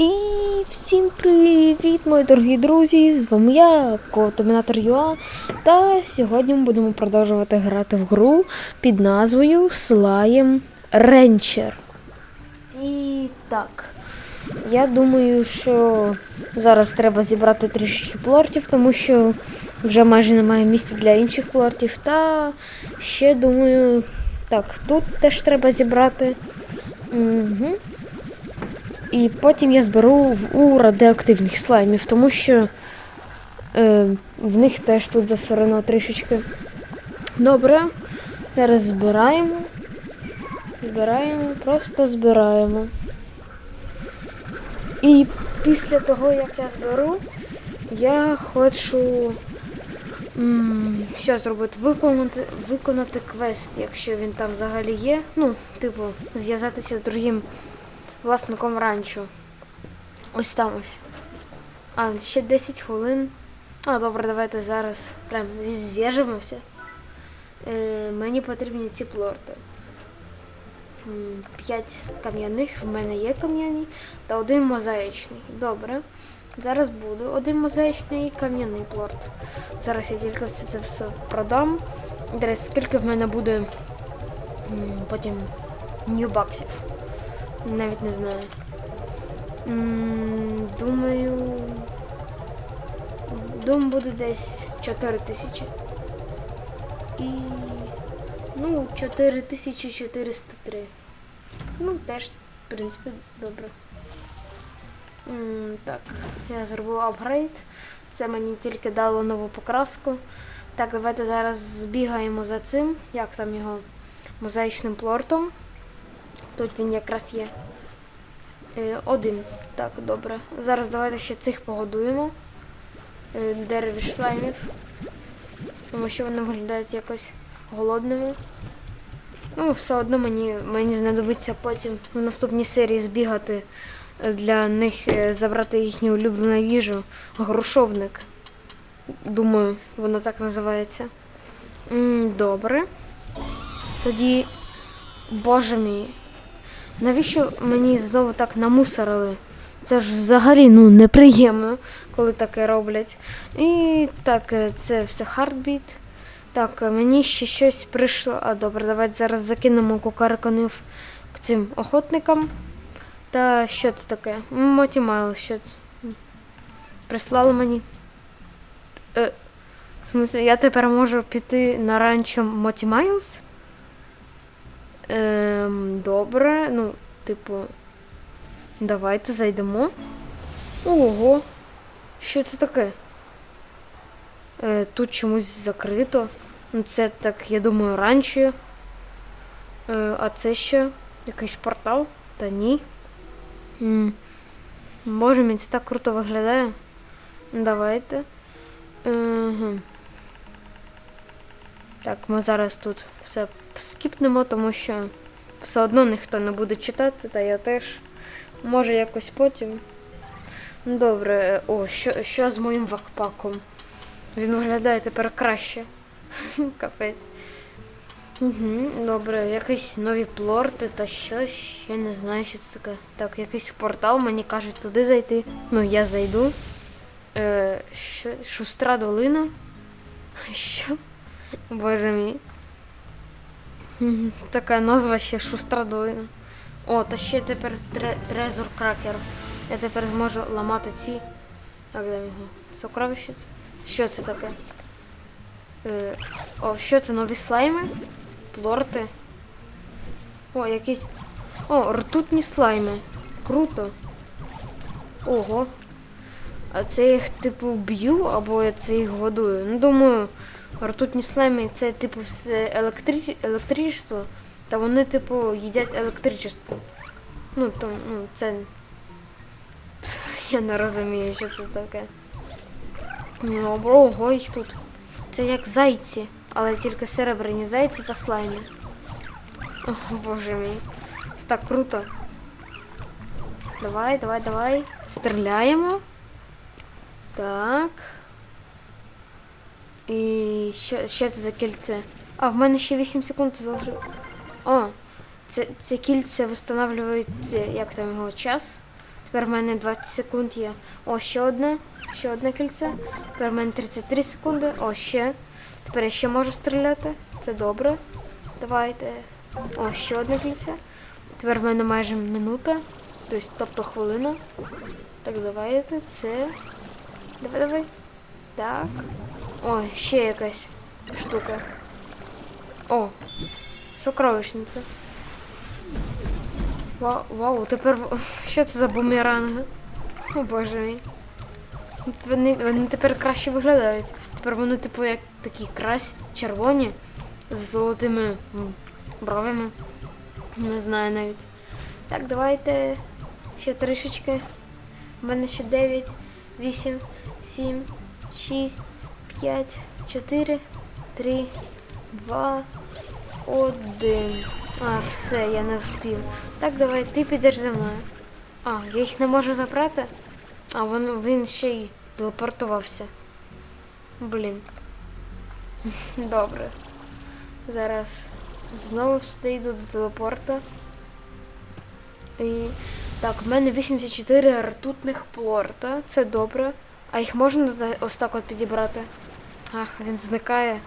І всім привіт, мої дорогі друзі! З вами я, Котомінатор Юа. Та сьогодні ми будемо продовжувати грати в гру під назвою Slime Rancher. І так, я думаю, що зараз треба зібрати трішки плортів, тому що вже майже немає місця для інших плортів. Та ще думаю, так, тут теж треба зібрати. Угу. І потім я зберу у радіоактивних слаймів, тому що е, в них теж тут засорено трішечки. Добре. Зараз збираємо. Збираємо, просто збираємо. І після того, як я зберу, я хочу м, що зробити? Виконати, виконати квест, якщо він там взагалі є. Ну, типу, зв'язатися з другим власником ранчо. Ось там ось. А, ще 10 хвилин. А, добре, давайте зараз прям зв'яжемося. Е, мені потрібні ці плорти. П'ять кам'яних, в мене є кам'яні, та один мозаїчний. Добре. Зараз буде один мозаїчний і кам'яний плорт. Зараз я тільки все це все продам. Десь скільки в мене буде потім ньюбаксів. Навіть не знаю. Думаю. Думаю, буде десь 4 тисячі. І. Ну, 4403. Ну, теж, в принципі, добре. Так, я зробив апгрейд. Це мені тільки дало нову покраску. Так, давайте зараз збігаємо за цим, як там його мозаїчним плортом. Тут він якраз є. Е, один. Так, добре. Зараз давайте ще цих погодуємо. Е, дереві шлаймів. Тому що вони виглядають якось голодними. Ну, все одно мені, мені знадобиться потім в наступній серії збігати е, для них, забрати їхню улюблену їжу. Грушовник. Думаю, воно так називається. М, добре. Тоді. Боже мій. Навіщо мені знову так намусорили? Це ж взагалі ну, неприємно, коли таке роблять. І так, е, це все хардбіт. Так, е, мені ще щось прийшло. А добре, давайте зараз закинемо кукариконив к цим охотникам. Та що це таке? Моті Майл, що це? Прислали мені. Е, в смысле, я тепер можу піти на ранчо Моті Майлз? Ем, добре, ну, типу, давайте зайдемо. Ого, що це таке? Е, тут чомусь закрито. Ну, це так, я думаю, ранчо. Е, а це що? Якийсь портал? Та ні. М. Боже мій, це так круто виглядає. Давайте. Угу. Так, ми зараз тут все скіпнемо, тому що все одно ніхто не буде читати, та я теж. Може якось потім. Добре, о, що, що з моїм вакпаком? Він виглядає тепер краще. Капець. Добре, якісь нові плорти та щось. Я не знаю, що це таке. Так, якийсь портал, мені кажуть туди зайти. Ну, я зайду. Е, що? Шустра долина? Що? Боже мій. Така назва ще шустра. О, та ще тепер тре, трезор кракер. Я тепер зможу ламати ці. Як де його? Сокровище? Що це таке? Е, о, що це нові слайми? Плорти. О, якісь. О, ртутні слайми. Круто. Ого. А це їх типу б'ю або я це їх годую. Ну, думаю, ртутні слайми це типу все електрі... електричество, та вони, типу, їдять електричество. Ну, то, ну, це. Я не розумію, що це таке. Ну, ого, їх тут. Це як зайці, але тільки серебряні зайці та слаймі. О, боже мій. Це так круто. Давай, давай, давай. Стріляємо. Так. І що, що це за кільце? А, в мене ще 8 секунд залишилось. О, це, це кільце встановлюють, як там його час. Тепер в мене 20 секунд є. О, ще одне. Ще одне кільце. Тепер в мене 33 секунди. О, ще. Тепер я ще можу стріляти. Це добре. Давайте. О, ще одне кільце. Тепер в мене майже минута. Тобто, тобто хвилина. Так, давайте. Це. Давай, давай. Так. Ой, ще якась штука. О, сокровищниця. Вау, вау, тепер що це за бумеранги? О боже мій. Вони, вони тепер краще виглядають. Тепер вони, типу, як такі крась червоні з золотими м, бровями. Не знаю навіть. Так, давайте ще трішечки. У мене ще 9, 8, 7, 6, 5, 4, 3, 2, 1. А, все, я не вспів. Так, давай, ти підеш за мною. А, я їх не можу забрати. А він, він ще й телепортувався. Блін. Добре. Зараз знову сюди йду до телепорта. І так, в мене 84 ртутних плорта. Це добре. А їх можна ось так от підібрати? Ах, він зникає.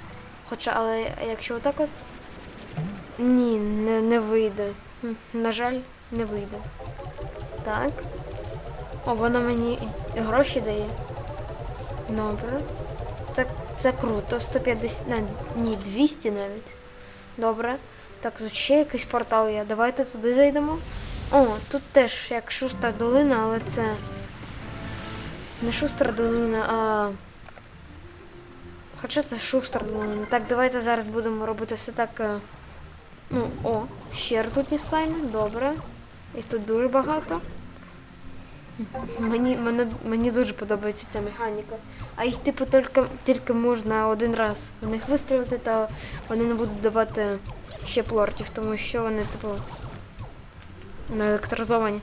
Хоча, але якщо отак от. Ні, не, не вийде. На жаль, не вийде. Так. О, вона мені гроші дає. Добре. Це, це круто. 150. Не, ні, 200 навіть. Добре. Так, тут ще якийсь портал є. Давайте туди зайдемо. О, тут теж як шуста долина, але це. Не шустра долина, а. Хоча це шустра долина. Так, давайте зараз будемо робити все так. е, Ну, о, ще ртутні слайми, добре. Їх тут дуже багато. Мені, мене, мені дуже подобається ця механіка. А їх типу тільки, тільки можна один раз в них вистрілити, та вони не будуть давати ще плортів, тому що вони, типу, наелектризовані.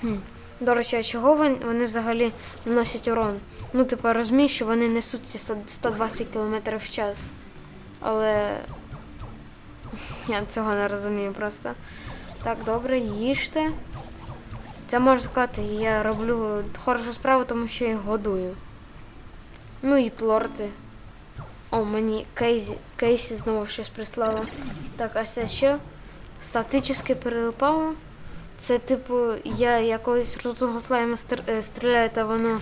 Хм. До речі, а чого вони, взагалі наносять урон? Ну, типу, розумію, що вони несуть ці 100, 120 км в час. Але я цього не розумію просто. Так, добре, їжте. Це можна сказати, я роблю хорошу справу, тому що я їх годую. Ну і плорти. О, мені Кейзі, Кейсі знову щось прислала. Так, а це що? Статически перелипало. Це типу, я якогось ртутного слайма е, стріляю, та воно.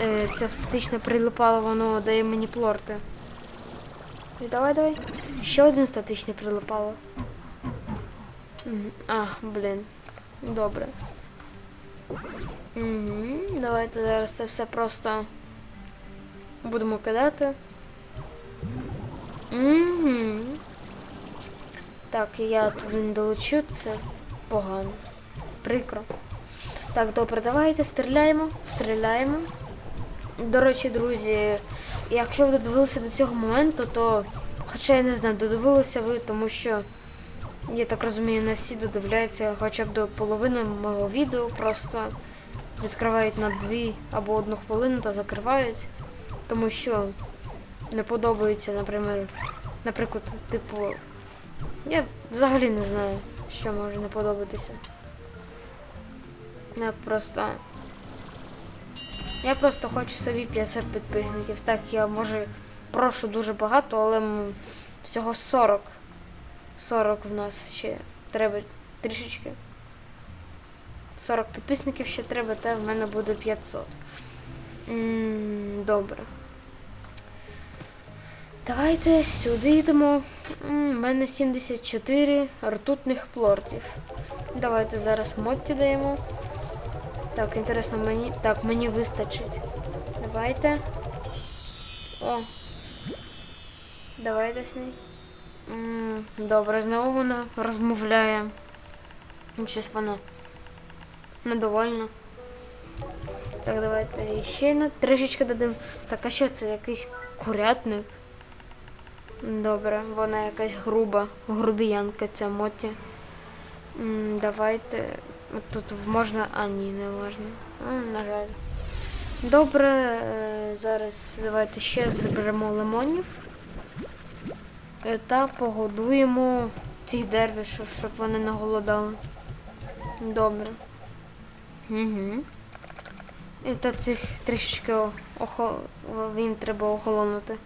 Е, це статичне прилипало, воно дає мені плорти. І давай, давай. Ще один статичний прилипало. Мгм. А, блін. Добре. Угу. Давайте зараз це все просто будемо кидати. Угу. Так, я туди не долучу, це погано. Прикро. Так, добре, давайте стріляємо, стріляємо. До речі, друзі, якщо ви додивилися до цього моменту, то. Хоча я не знаю, додивилися ви, тому що я так розумію, не всі додивляються хоча б до половини мого відео, просто відкривають на дві або одну хвилину та закривають. Тому що не подобається, наприклад, наприклад, типу. Я взагалі не знаю, що може не подобатися. Я просто. Я просто хочу собі 50 підписників. Так, я може прошу дуже багато, але всього 40. 40 в нас ще треба трішечки. 40 підписників ще треба, та в мене буде 500. М, Добре. Давайте сюди йдемо. У мене 74 ртутних плортів. Давайте зараз Мотті даємо. Так, інтересно, мені. Так, мені вистачить. Давайте. О. Давайте з нею. Добре, знову вона розмовляє. Щось вона недовольна. Так, давайте ще на трішечки дадим. Так, а що це? Якийсь курятник? Добре, вона якась груба, грубіянка ця моті. Давайте. Тут можна. А, ні, не можна. На жаль. Добре, е, зараз давайте ще зберемо лимонів. Е, Та погодуємо цих дервішів, щоб вони не голодали. Добре. Угу. І та цих трішечки охо... їм треба охолонути.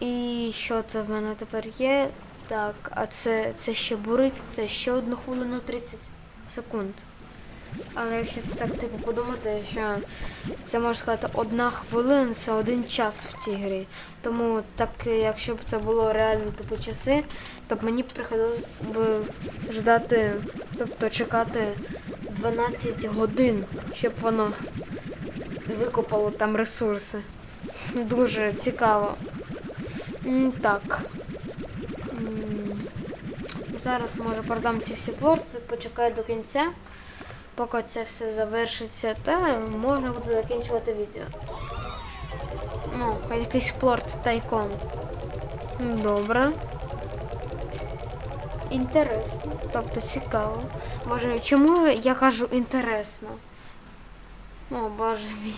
І що це в мене тепер є? Так, а це, це ще бурить, це ще одну хвилину 30 секунд. Але якщо це так типу подумати, що це можна сказати одна хвилина це один час в цій грі. Тому так, якщо б це було реально типу часи, то б мені приходилось би ждати, тобто чекати 12 годин, щоб воно викопало там ресурси. Дуже цікаво. Так. Зараз може продам ці всі плорти, почекаю до кінця, поки це все завершиться, та можна буде закінчувати відео. Ну, якийсь плорт тайком. Добре. Інтересно. Тобто цікаво. Боже, чому я кажу інтересно? О, боже мій.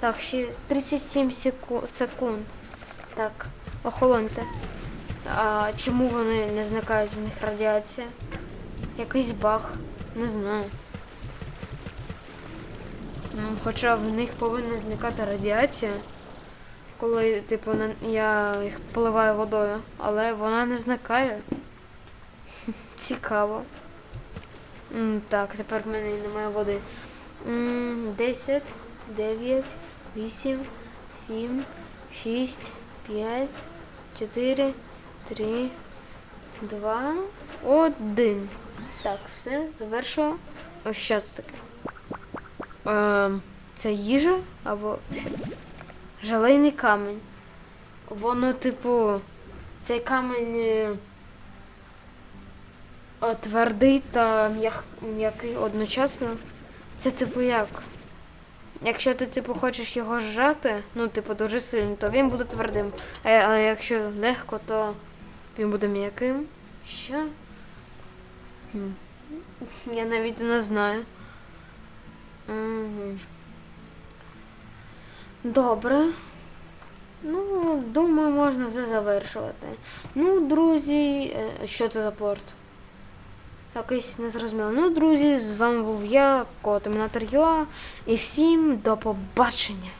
Так, ще 37 секунд. Так, охолоньте. А чому вони не зникають в них радіація? Якийсь баг, не знаю. Ну, Хоча в них повинна зникати радіація, коли, типу, я їх поливаю водою, але вона не зникає. Цікаво. Так, тепер в мене немає води. 10, 9, 8, 7, 6, 5, 4, 3, 2, 1. Так, все, завершила. Ось що це таке. Ем, це їжа або? Жалейний камінь. Воно, типу, цей камінь е, е, твердий та м'як- м'який одночасно. Це типу як? Якщо ти, типу, хочеш його зжати, ну, типу, дуже сильно, то він буде твердим. Але якщо легко, то він буде м'яким. Що? Я навіть не знаю. Угу. Добре. Ну, думаю, можна все завершувати. Ну, друзі, е, що це за порт? Якийсь незрозуміло. Ну, друзі, з вами був я, Кот Термінатор Юа, і всім до побачення.